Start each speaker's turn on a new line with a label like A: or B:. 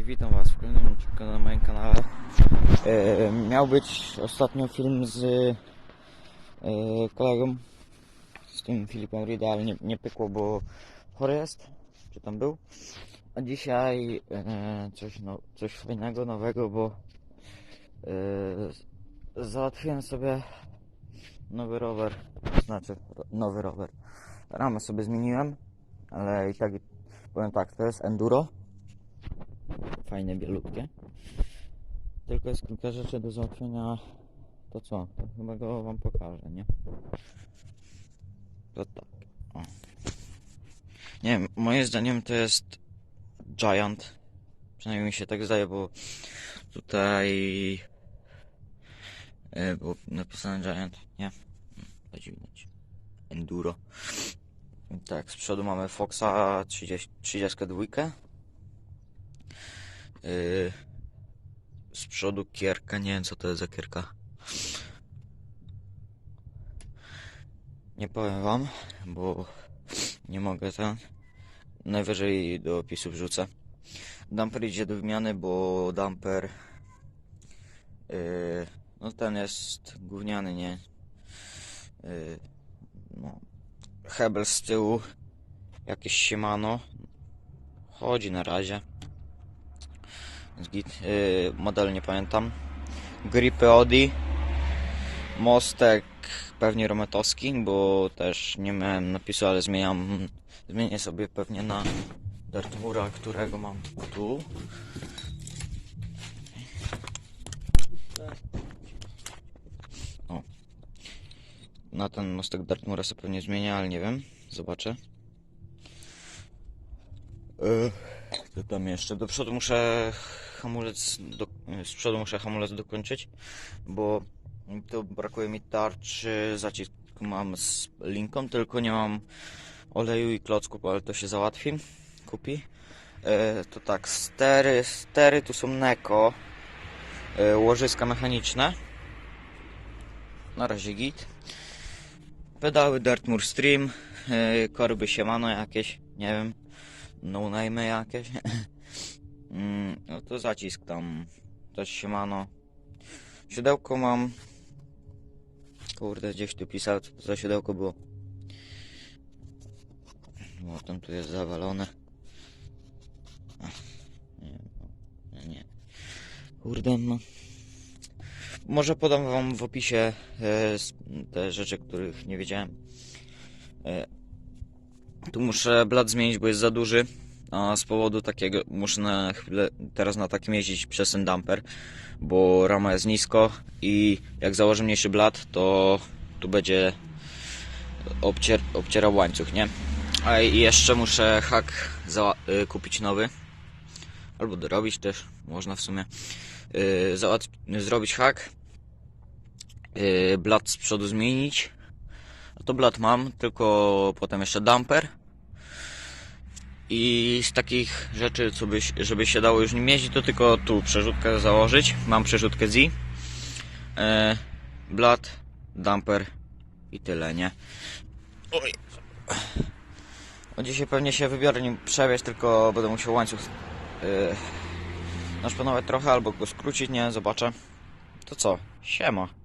A: Witam Was w kolejnym odcinku na moim kanale. E, miał być ostatnio film z e, kolegą, z tym Filipem Rida, ale nie, nie pykło, bo chory jest, czy tam był. A dzisiaj e, coś, no, coś fajnego, nowego, bo e, załatwiłem sobie nowy rower, znaczy nowy rower. Ramę sobie zmieniłem, ale i tak powiem tak, to jest enduro fajne, bielutkie. Tylko jest kilka rzeczy do załatwienia. To co? To chyba go wam pokażę, nie? To tak. O. Nie wiem, moim zdaniem to jest Giant. Przynajmniej mi się tak zdaje, bo tutaj e, było napisane Giant, nie? To widać. Enduro. Tak, z przodu mamy Foxa 30, 32. Yy, z przodu kierka, nie wiem co to jest za kierka. Nie powiem wam, bo nie mogę ten. Najwyżej do opisu wrzucę. Damper idzie do wymiany, bo damper yy, no ten jest gówniany, nie? Yy, no, hebel z tyłu, jakieś siemano. Chodzi na razie. Git, yy, model nie pamiętam. Gripy Odi. Mostek pewnie rometowski, bo też nie miałem napisu, ale zmieniam. Zmienię sobie pewnie na Dartmura, którego mam tu. O. Na ten mostek Dartmura sobie pewnie zmienię, ale nie wiem. Zobaczę. Yy. Co tam jeszcze? Do przodu muszę hamulec, do, z przodu muszę hamulec dokończyć, bo to brakuje mi tarczy, zacisk mam z linką, tylko nie mam oleju i klocków, ale to się załatwi, kupi. E, to tak, stery, stery tu są Neko, e, łożyska mechaniczne, na razie git. Pedały Dartmoor Stream, e, korby Siemano jakieś, nie wiem no name jakieś. Mm, no to zacisk tam. Też siemano. Siodełko mam. Kurde, gdzieś tu pisał, co to za siodełko było. No, tam tu jest zawalone. Ach, Nie, no, nie. Kurde, no. Może podam wam w opisie e, te rzeczy, których nie wiedziałem. E, tu muszę blat zmienić, bo jest za duży. A z powodu takiego muszę na chwilę teraz na takim jeździć przez ten damper, bo rama jest nisko i jak założę mniejszy blat, to tu będzie obcier obcierał łańcuch, nie? A i jeszcze muszę hak za y, kupić nowy. Albo dorobić też, można w sumie. Y, zrobić hak. Y, blat z przodu zmienić. A to blat mam, tylko potem jeszcze damper. I z takich rzeczy, co by, żeby się dało już nim jeździć, to tylko tu przerzutkę założyć. Mam przerzutkę Z. E, blat, damper i tyle, nie? Oj. O, dzisiaj pewnie się wybiorę nim przewieźć, tylko będę musiał łańcuch e, naszpanować trochę albo go skrócić, nie? Zobaczę. To co? Siema.